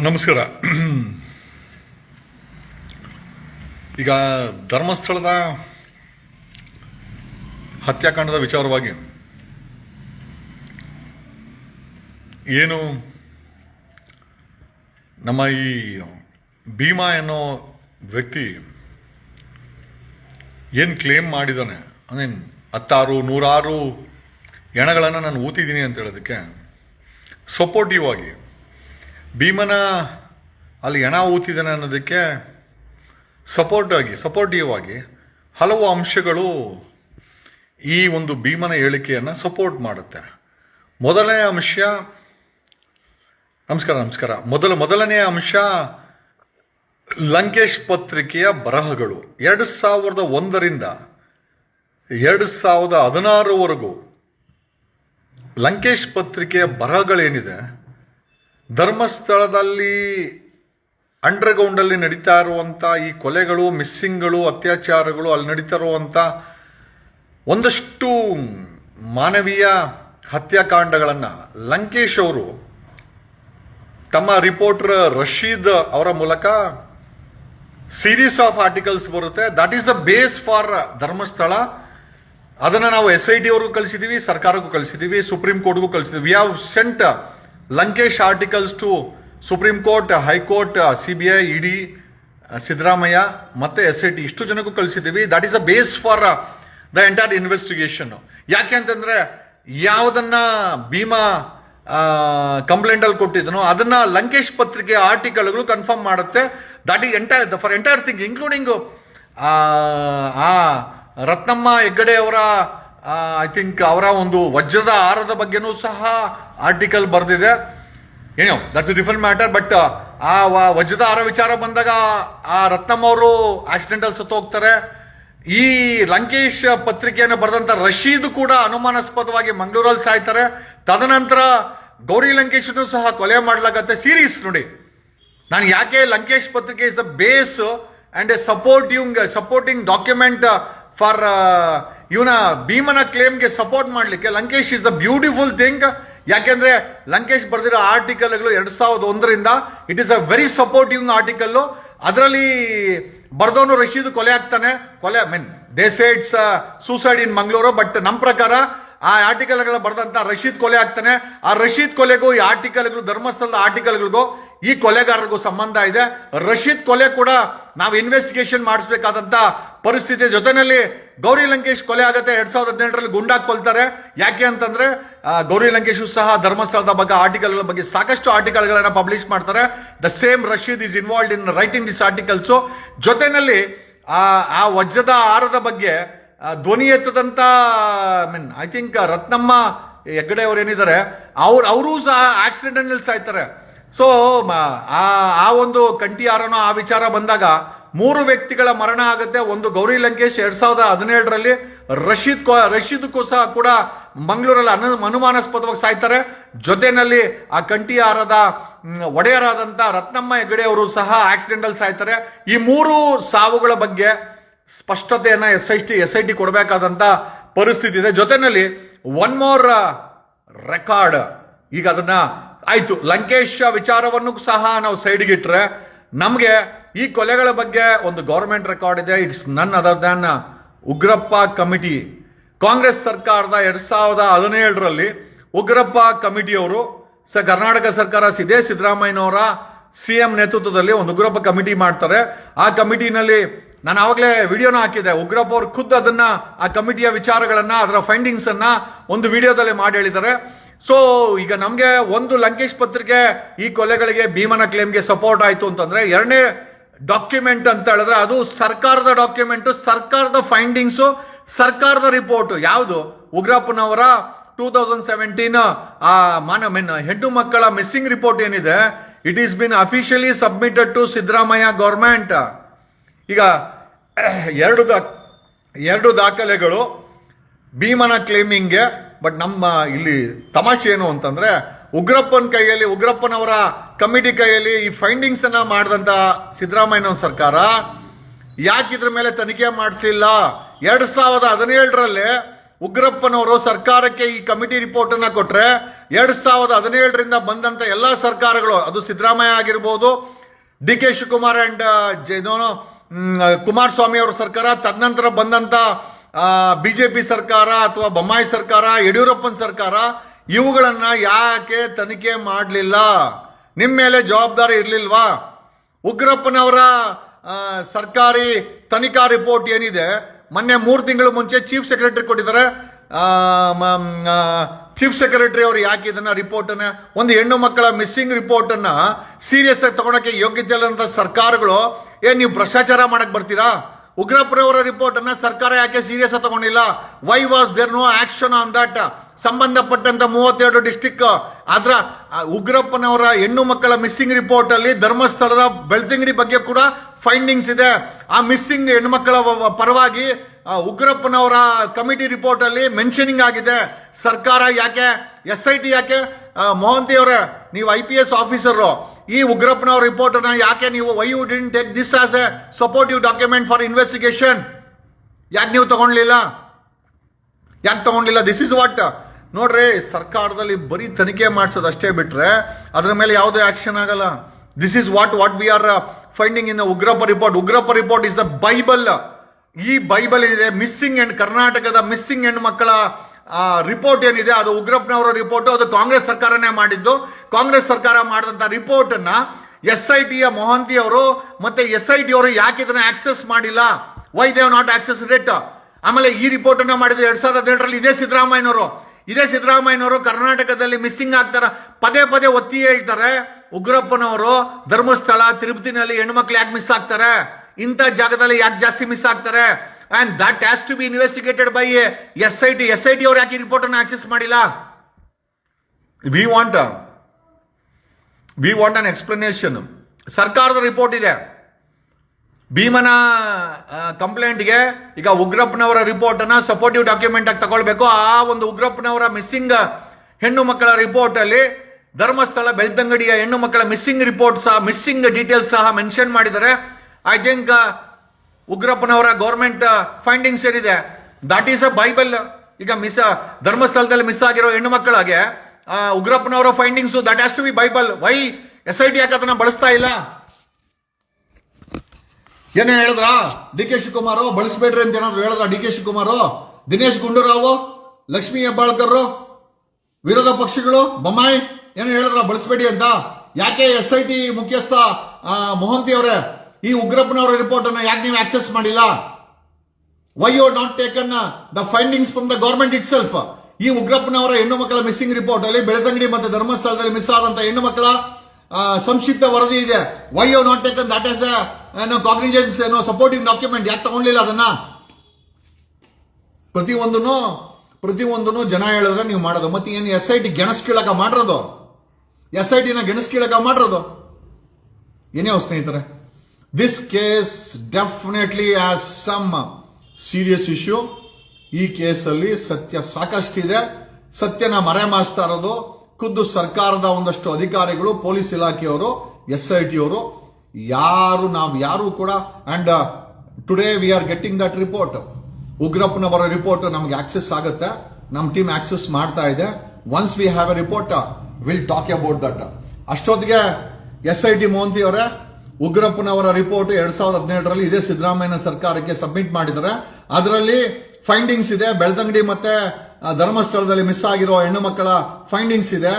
ನಮಸ್ಕಾರ. ಈಗ ಧರ್ಮಸ್ಥಳದ ಹತ್ಯಾಕಾಂಡದ ವಿಚಾರವಾಗಿ ಏನು ನಮ್ಮ ಈ ಭೀಮಾ ಅನ್ನೋ ವ್ಯಕ್ತಿ ಏನು ಕ್ಲೇಮ್ ಮಾಡಿದ್ದಾನೆ? ಅಂದರೆ ಹತ್ತಾರು, ನೂರಾರು ಎಣಗಳನ್ನು ನಾನು ಊತಿದ್ದೀನಿ ಅಂತ ಹೇಳೋದಕ್ಕೆ ಸಪೋರ್ಟಿವ್ ಆಗಿ ಭೀಮನ ಅಲ್ಲಿ ಹೆಣ ಊತಿದ್ದಾನೆ ಅನ್ನೋದಕ್ಕೆ ಸಪೋರ್ಟ್ ಆಗಿ ಸಪೋರ್ಟಿವ್ ಆಗಿ ಹಲವು ಅಂಶಗಳು ಈ ಒಂದು ಭೀಮನ ಹೇಳಿಕೆಯನ್ನು ಸಪೋರ್ಟ್ ಮಾಡುತ್ತೆ. ಮೊದಲನೇ ಅಂಶ, ನಮಸ್ಕಾರ ನಮಸ್ಕಾರ. ಮೊದಲ ಮೊದಲನೆಯ ಅಂಶ ಲಂಕೇಶ್ ಪತ್ರಿಕೆಯ ಬರಹಗಳು. ಎರಡು ಸಾವಿರದ ಒಂದರಿಂದ ಎರಡು ಸಾವಿರದ ಹದಿನಾರವರೆಗೂ ಲಂಕೇಶ್ ಪತ್ರಿಕೆಯ ಬರಹಗಳೇನಿದೆ ಧರ್ಮಸ್ಥಳದಲ್ಲಿ ಅಂಡರ್ಗ್ರೌಂಡಲ್ಲಿ ನಡೀತಾ ಇರುವಂಥ ಈ ಕೊಲೆಗಳು, ಮಿಸ್ಸಿಂಗ್ಗಳು, ಅತ್ಯಾಚಾರಗಳು ಅಲ್ಲಿ ನಡೀತಾ ಇರುವಂಥ ಒಂದಷ್ಟು ಮಾನವೀಯ ಹತ್ಯಾಕಾಂಡಗಳನ್ನು ಲಂಕೇಶ್ ಅವರು ತಮ್ಮ ರಿಪೋರ್ಟರ್ ರಶೀದ್ ಅವರ ಮೂಲಕ ಸೀರೀಸ್ ಆಫ್ ಆರ್ಟಿಕಲ್ಸ್ ಬರುತ್ತೆ. That is the base for Dharmasthala. ಅದನ್ನು ನಾವು ಎಸ್ ಐ ಡಿ ಅವ್ರಿಗೂ ಕಳಿಸಿದ್ದೀವಿ ಸರ್ಕಾರಕ್ಕೂ ಕಳಿಸಿದ್ದೀವಿ ಸುಪ್ರೀಂ ಕೋರ್ಟ್ಗೂ ಕಳಿಸಿದ್ದೀವಿ we have sent Lankesh articles to supreme court, high court C B I ED, Siddaramaiah ಮತ್ತೆ ಎಸ್ ಐ ಟಿ ಇಷ್ಟು ಜನಕ್ಕೂ ಕಳಿಸಿದ್ದೀವಿ. That is a base for the entire investigation ಯಾಕೆ ಅಂತಂದ್ರೆ ಯಾವುದನ್ನ ಭೀಮಾ ಕಂಪ್ಲೇಂಟ್ ಅಲ್ಲಿ ಕೊಟ್ಟಿದ್ದನೋ ಅದನ್ನ ಲಂಕೇಶ್ ಪತ್ರಿಕೆ ಆರ್ಟಿಕಲ್ಗಳು ಕನ್ಫರ್ಮ್ ಮಾಡುತ್ತೆ. That is entire for entire thing including ಆ ರತ್ನಮ್ಮ ಹೆಗ್ಗಡೆ ಅವರ ಐ ಥಿಂಕ್ ಅವರ ಒಂದು ವಜ್ರದ ಆಹಾರದ ಬಗ್ಗೆನೂ ಸಹ ಆರ್ಟಿಕಲ್ ಬರೆದಿದೆ. ಏನೋ ದಟ್ಸ್ ಡಿಫ್ರೆಂಟ್ ಮ್ಯಾಟರ್ ಬಟ್ ಆ ವಜ್ರದ ಆರ ವಿಚಾರ ಬಂದಾಗ ಆ ರತ್ನಮ್ಮ ಅವರು ಆಕ್ಸಿಡೆಂಟಲ್ ಸತ್ತು ಹೋಗ್ತಾರೆ. ಈ ಲಂಕೇಶ್ ಪತ್ರಿಕೆಯನ್ನು ಬರೆದಂತ ರಶೀದ್ ಕೂಡ ಅನುಮಾನಾಸ್ಪದವಾಗಿ ಮಂಗಳೂರಲ್ಲಿ ಸಾಯ್ತಾರೆ. ತದನಂತರ ಗೌರಿ ಲಂಕೇಶನ್ನು ಸಹ ಕೊಲೆ ಮಾಡ್ಲಾಗತ್ತೆ ಸೀರೀಸ್ ನೋಡಿ. ನಾನು ಯಾಕೆ Lankesh Patrike is the base and a supporting supporting document for ಇವನ ಭೀಮನ ಕ್ಲೇಮ್ಗೆ ಸಪೋರ್ಟ್ ಮಾಡಲಿಕ್ಕೆ Lankesh is a beautiful thing ಯಾಕೆಂದ್ರೆ ಲಂಕೇಶ್ ಬರೆದಿರೋ ಆರ್ಟಿಕಲ್ಗಳು ಎರಡು ಸಾವಿರದ ಒಂದರಿಂದ it is a very supportive article ಅದರಲ್ಲಿ ಬರ್ದವನು ರಶೀದ್ ಕೊಲೆ ಆಗ್ತಾನೆ. ಕೊಲೆ mean they said suicide in Mangaluru but ನಮ್ಮ ಪ್ರಕಾರ ಆ ಆರ್ಟಿಕಲ್ಗಳ ಬರೆದಂತ ರಶೀದ್ ಕೊಲೆ ಆಗ್ತಾನೆ. ಆ ರಶೀದ್ ಕೊಲೆಗೂ, ಈ ಆರ್ಟಿಕಲ್ಗಳು, ಧರ್ಮಸ್ಥಳದ ಆರ್ಟಿಕಲ್ಗಳಿಗೂ ಈ ಕೊಲೆಗಾರರಿಗೂ ಸಂಬಂಧ ಇದೆ. ರಶೀದ್ ಕೊಲೆ ಕೂಡ ನಾವು ಇನ್ವೆಸ್ಟಿಗೇಷನ್ ಮಾಡಿಸ್ಬೇಕಾದಂತ ಪರಿಸ್ಥಿತಿ ಜೊತೆಯಲ್ಲಿ ಗೌರಿ ಲಂಕೇಶ್ ಕೊಲೆ ಆಗುತ್ತೆ ಎರಡ್ ಸಾವಿರದ ಹದಿನೆಂಟರಲ್ಲಿ ಗುಂಡಾಗಿ ಕೊಲ್ತಾರೆ. ಯಾಕೆ ಅಂತಂದ್ರೆ ಗೌರಿ ಲಂಕೇಶು ಸಹ ಧರ್ಮಸ್ಥಳದ ಬಗ್ಗೆ ಆರ್ಟಿಕಲ್ಗಳ ಬಗ್ಗೆ ಸಾಕಷ್ಟು ಆರ್ಟಿಕಲ್ಗಳನ್ನ ಪಬ್ಲಿಷ್ ಮಾಡ್ತಾರೆ. The same Rasheed is involved in writing this articles ಜೊತೆಯಲ್ಲಿ ಆ ವಜ್ರದ ಆರದ ಬಗ್ಗೆ ಧ್ವನಿ ಎತ್ತದಂತ mean I think Ratnamma Heggade ಅವ್ರು ಏನಿದ್ದಾರೆ, ಅವ್ರು, ಅವರು ಸಹ ಆಕ್ಸಿಡೆಂಟ್ ಸಾಯ್ತಾರೆ. ಸೊ ಆ ಒಂದು ಕಂಟಿ ಆರನೋ ಆ ವಿಚಾರ ಬಂದಾಗ ಮೂರು ವ್ಯಕ್ತಿಗಳ ಮರಣ ಆಗುತ್ತೆ ಒಂದು ಗೌರಿ ಲಂಕೇಶ್ ಎರಡ್ ಸಾವಿರದ ಹದಿನೇಳರಲ್ಲಿ ರಶೀದ್ ರಶೀದ್ ಸಹ ಕೂಡ ಮಂಗಳೂರಲ್ಲಿ ಅನು ಅನುಮಾನಾಸ್ಪದವಾಗಿ ಸಾಯ್ತಾರೆ. ಜೊತೆನಲ್ಲಿ ಆ ಒಡೆಯರಾದಂಥ ಒಡೆಯರಾದಂತ ರತ್ನಮ್ಮ ಹೆಗಡೆ ಅವರು ಸಹ ಆಕ್ಸಿಡೆಂಟಲ್ ಸಾಯ್ತಾರೆ. ಈ ಮೂರು ಸಾವುಗಳ ಬಗ್ಗೆ ಸ್ಪಷ್ಟತೆಯನ್ನ S I T S I T ಕೊಡಬೇಕಾದಂತ ಪರಿಸ್ಥಿತಿ ಇದೆ. ಜೊತೆನಲ್ಲಿ ಒನ್ ಮೋರ್ ರೆಕಾರ್ಡ್ ಈಗ ಅದನ್ನ ಆಯ್ತು. ಲಂಕೇಶ್ ವಿಚಾರವನ್ನು ಸಹ ನಾವು ಸೈಡ್ಗಿಟ್ರೆ ನಮಗೆ ಈ ಕೊಲೆಗಳ ಬಗ್ಗೆ ಒಂದು ಗೌರ್ಮೆಂಟ್ ರೆಕಾರ್ಡ್ ಇದೆ. It's none other than Ugrappa committee. Congress ಸರ್ಕಾರದ ಎರಡ್ ಸಾವಿರದ ಹದಿನೇಳರಲ್ಲಿ ಉಗ್ರಪ್ಪ ಕಮಿಟಿಯವರು ಸ, ಕರ್ನಾಟಕ ಸರ್ಕಾರ ಇದೇ ಸಿದ್ದರಾಮಯ್ಯನವರ ಸಿಎಂ ನೇತೃತ್ವದಲ್ಲಿ ಒಂದು ಉಗ್ರಪ್ಪ ಕಮಿಟಿ ಮಾಡ್ತಾರೆ. ಆ ಕಮಿಟಿನಲ್ಲಿ ನಾನು ಆವಾಗಲೇ ವಿಡಿಯೋನ ಹಾಕಿದೆ ಉಗ್ರಪ್ಪ ಅವರು ಖುದ್ದು ಅದನ್ನ, ಆ ಕಮಿಟಿಯ ವಿಚಾರಗಳನ್ನ, ಅದರ ಫೈಂಡಿಂಗ್ಸ್ ಅನ್ನ ಒಂದು ವಿಡಿಯೋದಲ್ಲಿ ಮಾಡಿ ಹೇಳಿದ್ದಾರೆ. ಸೊ ಈಗ ನಮಗೆ ಒಂದು ಲಂಕೇಶ್ ಪತ್ರಿಕೆ ಈ ಕೊಲೆಗಳಿಗೆ ಭೀಮನ ಕ್ಲೇಮ್ಗೆ ಸಪೋರ್ಟ್ ಆಯ್ತು ಅಂತಂದ್ರೆ ಎರಡನೇ ಡಾಕ್ಯುಮೆಂಟ್ ಅಂತ ಹೇಳಿದ್ರೆ ಅದು ಸರ್ಕಾರದ ಡಾಕ್ಯುಮೆಂಟ್, ಸರ್ಕಾರದ ಫೈಂಡಿಂಗ್ಸ್ ಸರ್ಕಾರದ ರಿಪೋರ್ಟ್ ಯಾವುದು? ಉಗ್ರಪ್ಪನವರ ಟೂ ತೌಸಂಡ್ ಸೆವೆಂಟೀನ್ ಮಾನ ಮೀನ್ ಹೆಣ್ಣು ಮಕ್ಕಳ ಮಿಸ್ಸಿಂಗ್ ರಿಪೋರ್ಟ್ ಏನಿದೆ? It is been officially submitted to Siddaramaiah government ಈಗ, ಎರಡು ದಾ ಎರಡು ದಾಖಲೆಗಳು ಭೀಮನ ಕ್ಲೇಮಿಂಗ್ಗೆ ಬಟ್ ನಮ್ಮ ಇಲ್ಲಿ ತಮಾಷೆ ಏನು ಅಂತಂದ್ರೆ ಉಗ್ರಪ್ಪನ ಕೈಯಲ್ಲಿ, ಉಗ್ರಪ್ಪನವರ ಕಮಿಟಿ ಕೈಯಲ್ಲಿ ಈ ಫೈಂಡಿಂಗ್ಸ್ ಅನ್ನ ಮಾಡಿದಂತ ಸಿದ್ದರಾಮಯ್ಯನ ಸರ್ಕಾರ ಯಾಕೆ ಇದ್ರ ಮೇಲೆ ತನಿಖೆ ಮಾಡಿಸಿಲ್ಲ? ಎರಡ್ ಸಾವಿರದ ಹದಿನೇಳರಲ್ಲಿ ಉಗ್ರಪ್ಪನವರು ಸರ್ಕಾರಕ್ಕೆ ಈ ಕಮಿಟಿ ರಿಪೋರ್ಟ್ ಅನ್ನ ಕೊಟ್ರೆ ಎರಡ್ ಸಾವಿರದ ಹದಿನೇಳರಿಂದ ಬಂದಂತ ಎಲ್ಲಾ ಸರ್ಕಾರಗಳು, ಅದು ಸಿದ್ದರಾಮಯ್ಯ ಆಗಿರ್ಬೋದು, D K Shivakumar and Kumaraswamy ಅವರ ಸರ್ಕಾರ, ತದನಂತರ ಬಂದಂತ ಬಿಜೆಪಿ ಸರ್ಕಾರ ಅಥವಾ ಬೊಮ್ಮಾಯಿ ಸರ್ಕಾರ, ಯಡಿಯೂರಪ್ಪನ ಸರ್ಕಾರ ಇವುಗಳನ್ನ ಯಾಕೆ ತನಿಖೆ ಮಾಡಲಿಲ್ಲ? ನಿಮ್ಮ ಮೇಲೆ ಜವಾಬ್ದಾರಿ ಇರಲಿಲ್ವಾ? ಉಗ್ರಪ್ಪನವರ ಸರ್ಕಾರಿ ತನಿಖಾ ರಿಪೋರ್ಟ್ ಏನಿದೆ? ಮೊನ್ನೆ ಮೂರು ತಿಂಗಳು ಮುಂಚೆ ಚೀಫ್ ಸೆಕ್ರೆಟರಿ ಕೊಟ್ಟಿದ್ದಾರೆ. ಚೀಫ್ ಸೆಕ್ರೆಟರಿ ಅವರು ಯಾಕೆ ಇದನ್ನ ರಿಪೋರ್ಟ್ ಅನ್ನ ಒಂದು ಹೆಣ್ಣು ಮಕ್ಕಳ ಮಿಸ್ಸಿಂಗ್ ರಿಪೋರ್ಟ್ ಅನ್ನ ಸೀರಿಯಸ್ ಆಗಿ ತಗೊಳಕ್ಕೆ ಯೋಗ್ಯತೆ ಇಲ್ಲದಂಥ ಸರ್ಕಾರಗಳು ಏನ್ ನೀವು ಭ್ರಷ್ಟಾಚಾರ ಮಾಡಕ್ಕೆ ಬರ್ತೀರಾ? ಉಗ್ರಪ್ಪನವರ ರಿಪೋರ್ಟ್ ಅನ್ನ ಸರ್ಕಾರ ಯಾಕೆ ಸೀರಿಯಸ್ ಆಗಿ ತಗೊಂಡಿಲ್ಲ? Why was there no action on that ಸಂಬಂಧಪಟ್ಟಂತ ಮೂವತ್ತೆರಡು ಡಿಸ್ಟಿಕ್ ಆದ್ರ ಆ, ಉಗ್ರಪ್ಪನವರ ಹೆಣ್ಣು ಮಕ್ಕಳ ಮಿಸ್ಸಿಂಗ್ ರಿಪೋರ್ಟ್ ಅಲ್ಲಿ ಧರ್ಮಸ್ಥಳದ ಬೆಳ್ತಂಗಡಿ ಬಗ್ಗೆ ಕೂಡ ಫೈಂಡಿಂಗ್ಸ್ ಇದೆ. ಆ ಮಿಸ್ಸಿಂಗ್ ಹೆಣ್ಮಕ್ಕಳ ವ- ವ- ಪರವಾಗಿ ಉಗ್ರಪ್ಪನವರ ಕಮಿಟಿ ರಿಪೋರ್ಟ್ ಅಲ್ಲಿ ಮೆನ್ಷನಿಂಗ್ ಆಗಿದೆ. ಸರ್ಕಾರ ಯಾಕೆ ಎಸ್ ಐ ಟಿ ಯಾಕೆ ಮೋಹಂತಿ ಅವರೇ ನೀವು ಐ ಪಿ ಎಸ್ ಆಫೀಸರ್ ಈ ಉಗ್ರಪ್ಪನವರ ರಿಪೋರ್ಟ್ ಅನ್ನ ಯಾಕೆ ನೀವು why you didn't take this as a supportive document for investigation ಯಾಕೆ ನೀವು ತಗೊಂಡ್ಲಿಲ್ಲ? ಯಾಕೆ ತಗೊಂಡಿಲ್ಲ ದಿಸ್ ಇಸ್ ವಾಟ್ ನೋಡ್ರಿ, ಸರ್ಕಾರದಲ್ಲಿ ಬರೀ ತನಿಖೆ ಮಾಡಿಸೋದು ಅಷ್ಟೇ ಬಿಟ್ರೆ ಅದ್ರ ಮೇಲೆ ಯಾವುದೇ ಆಕ್ಷನ್ ಆಗಲ್ಲ. This is what what we are finding in Ugrappa report Ugrappa report is the bible ಈ ಬೈಬಲ್ ಇದೆ ಮಿಸ್ಸಿಂಗ್ ಅಂಡ್ ಕರ್ನಾಟಕದ ಮಿಸ್ಸಿಂಗ್ ಹೆಣ್ಣು ಮಕ್ಕಳ ರಿಪೋರ್ಟ್ ಏನಿದೆ, ಅದು ಉಗ್ರಪ್ಪನವರ ರಿಪೋರ್ಟ್ ಅದು ಕಾಂಗ್ರೆಸ್ ಸರ್ಕಾರನೇ ಮಾಡಿದ್ದು. ಕಾಂಗ್ರೆಸ್ ಸರ್ಕಾರ ಮಾಡಿದಂತ ರಿಪೋರ್ಟ್ ಅನ್ನ ಎಸ್ ಐ ಟಿಯ ಮೊಹಂತಿ ಅವರು ಮತ್ತೆ ಎಸ್ ಐ ಟಿ ಅವರು ಯಾಕೆ ಇದನ್ನ ಆಕ್ಸೆಸ್ ಮಾಡಿಲ್ಲ? Why they've not access rate ಆಮೇಲೆ ಈ ರಿಪೋರ್ಟ್ ಅನ್ನ ಮಾಡಿದ್ರು ಎರಡ್ ಸಾವಿರದ ಹದಿನೆಂಟರಲ್ಲಿ ಇದೇ ಸಿದ್ದರಾಮಯ್ಯನವರು. ಇದೇ ಸಿದ್ದರಾಮಯ್ಯನವರು ಕರ್ನಾಟಕದಲ್ಲಿ ಮಿಸ್ಸಿಂಗ್ ಆಗ್ತಾರೆ. ಪದೇ ಪದೇ ಒತ್ತಿ ಹೇಳ್ತಾರೆ. ಉಗ್ರಪ್ಪನವರು ಧರ್ಮಸ್ಥಳ, ತಿರುಪತಿನಲ್ಲಿ ಹೆಣ್ಮಕ್ಳು ಯಾಕೆ ಮಿಸ್ ಆಗ್ತಾರೆ? ಇಂಥ ಜಾಗದಲ್ಲಿ ಯಾಕೆ ಜಾಸ್ತಿ ಮಿಸ್ ಆಗ್ತಾರೆ? And that has to be investigated by S I T S I T ಅವ್ರು ಯಾಕೆ ರಿಪೋರ್ಟ್ ಅನ್ನು ಆಕ್ಸೆಸ್ ಮಾಡಿಲ್ಲ? We want we want an explanation ಸರ್ಕಾರದ ರಿಪೋರ್ಟ್ ಇದೆ. ಭೀಮನ ಕಂಪ್ಲೇಂಟ್ಗೆ ಈಗ ಉಗ್ರಪ್ಪನವರ ರಿಪೋರ್ಟ್ ಅನ್ನ ಸಪೋರ್ಟಿವ್ ಡಾಕ್ಯುಮೆಂಟ್ ಆಗಿ ತಗೊಳ್ಬೇಕು. ಆ ಒಂದು ಉಗ್ರಪ್ಪನವರ ಮಿಸ್ಸಿಂಗ್ ಹೆಣ್ಣು ಮಕ್ಕಳ ರಿಪೋರ್ಟ್ ಅಲ್ಲಿ ಧರ್ಮಸ್ಥಳ, ಬೆಳ್ತಂಗಡಿಯ ಹೆಣ್ಣು ಮಕ್ಕಳ ಮಿಸ್ಸಿಂಗ್ ರಿಪೋರ್ಟ್ ಸಹ ಮಿಸ್ಸಿಂಗ್ ಡೀಟೇಲ್ಸ್ ಸಹ ಮೆನ್ಷನ್ ಮಾಡಿದ್ದಾರೆ. ಐ ಥಿಂಕ್ ಉಗ್ರಪ್ಪನವರ ಗೌರ್ಮೆಂಟ್ ಫೈಂಡಿಂಗ್ಸ್ ಏನಿದೆ? ದಾಟ್ ಈಸ್ ಅ ಬೈಬಲ್ ಈಗ ಮಿಸ್ ಧರ್ಮಸ್ಥಳದಲ್ಲಿ ಮಿಸ್ ಆಗಿರೋ ಹೆಣ್ಣು ಮಕ್ಕಳಾಗೆ ಉಗ್ರಪ್ಪನವರ findings that has to be bible why S I T ಯಾಕೆ ಅದನ್ನ ಬಳಸ್ತಾ ಇಲ್ಲ? ಏನೇ ಹೇಳಿದ್ರ? ಡಿ ಕೆ ಶಿವಕುಮಾರ್, ಬಳಸಬೇಡ್ರಿ ಅಂತ ಏನಾದ್ರು ಹೇಳಿದ್ರ ಡಿ ಕೆ ಶಿವಕುಮಾರ್? ದಿನೇಶ್ ಗುಂಡೂರಾವ್? ಲಕ್ಷ್ಮೀ ಹೆಬ್ಬಾಳ್ಕರ್ ವಿರೋಧ ಪಕ್ಷಗಳು? ಬೊಮ್ಮಾಯಿ? ಏನು ಹೇಳಿದ್ರ ಬಳಸಬೇಡಿ ಅಂತ? ಯಾಕೆ ಎಸ್ ಐ ಟಿ ಮುಖ್ಯಸ್ಥ ಮೊಹಂತಿ ಅವರೇ, ಈ ಉಗ್ರಪ್ಪನವರ ರಿಪೋರ್ಟ್ ಅನ್ನ ಯಾಕೆ ನೀವು ಆಕ್ಸೆಸ್ ಮಾಡಿಲ್ಲ? Why you not taken the findings from the government itself ಈ ಉಗ್ರಪ್ಪನವರ ಹೆಣ್ಣು ಮಕ್ಕಳ ಮಿಸ್ಸಿಂಗ್ ರಿಪೋರ್ಟ್ ಅಲ್ಲಿ ಬೆಳತಂಗಡಿ ಮತ್ತು ಧರ್ಮಸ್ಥಳದಲ್ಲಿ ಮಿಸ್ ಆದಂತ ಹೆಣ್ಣು ಮಕ್ಕಳ ಸಂಕ್ಷಿಪ್ತ ವರದಿ ಇದೆ. Why you not taken that as ಏನೋ ಕಾಗ್ನಿಜೆನ್ಸ್ ಏನೋ ಸಪೋರ್ಟಿಂಗ್ ಡಾಕ್ಯುಮೆಂಟ್ ಯಾಕೆ ತಗೊಂಡಿಲ್ಲ ಅದನ್ನ? ಪ್ರತಿಯೊಂದನ್ನು ಪ್ರತಿಯೊಂದನ್ನು ಜನ ಹೇಳಿದ್ರೆ ನೀವು ಮಾಡೋದು. ಮತ್ತೆ ಏನು ಎಸ್ ಐ ಟಿ ಗೆಣಸ್ ಕೀಳಕ ಮಾಡಿರೋದು? ಎಸ್ ಐ ಟಿನ ಗೆಣಸ್ ಕೀಳಕ ಮಾಡಿರೋದು? ಏನೇ ಸ್ನೇಹಿತರೆ? This case definitely as some serious issue ಈ ಕೇಸಲ್ಲಿ ಸತ್ಯ ಸಾಕಷ್ಟಿದೆ. ಸತ್ಯನ ಮರೆಮಾಚ್ತಾ ಇರೋದು. ಖುದ್ದು ಸರ್ಕಾರದ ಒಂದಷ್ಟು ಅಧಿಕಾರಿಗಳು, ಪೊಲೀಸ್ ಇಲಾಖೆಯವರು ಎಸ್ ಐ ಟಿ ಅವರು ಯಾರು ನಾವು ಯಾರು ಕೂಡ and today we are getting that report ಉಗ್ರಪ್ಪನವರ report ನಮ್ಗೆ ಆಕ್ಸೆಸ್ ಆಗುತ್ತೆ. ನಮ್ಮ ಟೀಮ್ ಆಕ್ಸೆಸ್ ಮಾಡ್ತಾ ಇದೆ. Once we have a report will talk about that ಅಷ್ಟೊತ್ತಿಗೆ ಎಸ್ ಐ ಟಿ ಮೋಹಂತಿ ಅವರೇ ಉಗ್ರಪ್ಪನವರ ರಿಪೋರ್ಟ್ ಎರಡ್ ಸಾವಿರದ ಹದಿನೇಳರಲ್ಲಿ ಇದೇ ಸಿದ್ದರಾಮಯ್ಯ ಸರ್ಕಾರಕ್ಕೆ ಸಬ್ಮಿಟ್ ಮಾಡಿದ್ದಾರೆ. ಅದರಲ್ಲಿ ಫೈಂಡಿಂಗ್ಸ್ ಇದೆ. ಬೆಳ್ತಂಗಡಿ ಮತ್ತೆ ಧರ್ಮಸ್ಥಳದಲ್ಲಿ ಮಿಸ್ ಆಗಿರೋ ಹೆಣ್ಣು ಮಕ್ಕಳ ಫೈಂಡಿಂಗ್ಸ್ ಇದೆ.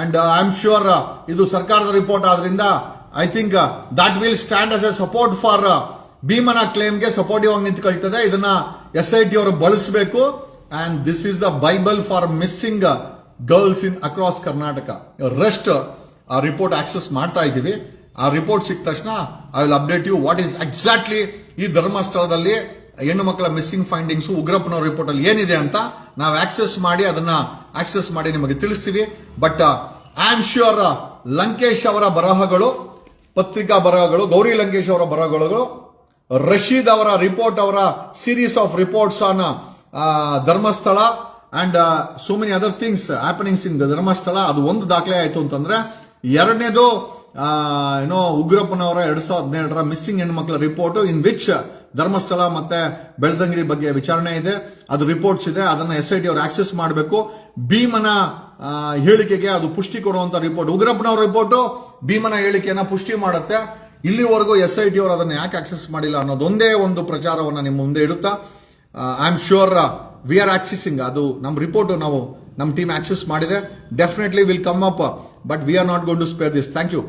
ಅಂಡ್ ಐ ಆಮ್ ಶ್ಯೂರ್ ಇದು ಸರ್ಕಾರದ ರಿಪೋರ್ಟ್ ಆದ್ರಿಂದ I think that will stand as a support for ಭೀಮನ ಕ್ಲೇಮ್ಗೆ ಸಪೋರ್ಟಿವ್ ಆಗಿ ನಿಂತ್ಕೊಳ್ತದೆ. ಇದನ್ನ ಎಸ್ ಐ ಟಿ ಅವರು ಬಳಸಬೇಕು. And this is the bible for missing girls in across Karnataka rest ಆ ರಿಪೋರ್ಟ್ ಆಕ್ಸೆಸ್ ಮಾಡ್ತಾ ಇದ್ದೀವಿ. ಆ ರಿಪೋರ್ಟ್ ಸಿಕ್ಕ ತಕ್ಷಣ I will update you what is exactly ಈ ಧರ್ಮಸ್ಥಳದಲ್ಲಿ ಹೆಣ್ಣು ಮಕ್ಕಳ ಮಿಸ್ಸಿಂಗ್ ಫೈಂಡಿಂಗ್ಸ್ ಉಗ್ರಪ್ಪನವ್ರ ರಿಪೋರ್ಟ್ ಅಲ್ಲಿ ಏನಿದೆ ಅಂತ ನಾವು ಆಕ್ಸೆಸ್ ಮಾಡಿ ಅದನ್ನ ಆಕ್ಸೆಸ್ ಮಾಡಿ ನಿಮಗೆ ತಿಳಿಸ್ತೀವಿ. But I am sure Lankesh ಅವರ ಬರಹಗಳು ಪತ್ರಿಕಾ ಬರಹಗಳು, ಗೌರಿ ಲಂಕೇಶ್ ಅವರ ಬರಹಗಳು, ರಶೀದ್ ಅವರ ರಿಪೋರ್ಟ್ ಅವರ series of reports on Dharmasthala and so many other things happenings in Dharmasthala. ಅದು ಒಂದು ದಾಖಲೆ ಆಯಿತು ಅಂತಂದ್ರೆ, ಎರಡನೇದು ಏನೋ ಉಗ್ರಪ್ಪನವರ ಎರಡ್ ಸಾವಿರದ ಹದಿನೇಳರ ಮಿಸ್ಸಿಂಗ್ ಹೆಣ್ಮಕ್ಳ ರಿಪೋರ್ಟ್ ಇನ್ ವಿಚ್ ಧರ್ಮಸ್ಥಳ ಮತ್ತೆ ಬೆಳ್ದಂಗಡಿ ಬಗ್ಗೆ ವಿಚಾರಣೆ ಇದೆ. ಅದು ರಿಪೋರ್ಟ್ಸ್ ಇದೆ. ಅದನ್ನ ಎಸ್ ಐ ಟಿ ಅವರು ಆಕ್ಸೆಸ್ ಮಾಡಬೇಕು. ಭೀಮನ ಹೇಳಿಕೆಗೆ ಅದು ಪುಷ್ಟಿ ಕೊಡುವಂತ ರಿಪೋರ್ಟ್ ಉಗ್ರಪ್ಪನವ್ರ ರಿಪೋರ್ಟ್ ಭೀಮನ ಹೇಳಿಕೆಯನ್ನ ಪುಷ್ಟಿ ಮಾಡುತ್ತೆ. ಇಲ್ಲಿವರೆಗೂ ಎಸ್ ಐ ಟಿ ಅವರು ಅದನ್ನ ಯಾಕೆ ಆಕ್ಸೆಸ್ ಮಾಡಿಲ್ಲ ಅನ್ನೋದೊಂದೇ ಒಂದು ಪ್ರಚಾರವನ್ನು ನಿಮ್ಮ ಮುಂದೆ ಇಡುತ್ತಾ I am sure we are accessing ಅದು ನಮ್ಮ ರಿಪೋರ್ಟ್ ನಾವು ನಮ್ಮ ಟೀಮ್ ಆಕ್ಸೆಸ್ ಮಾಡಿದೆ. Definitely will come up but we are not going to spare this thank you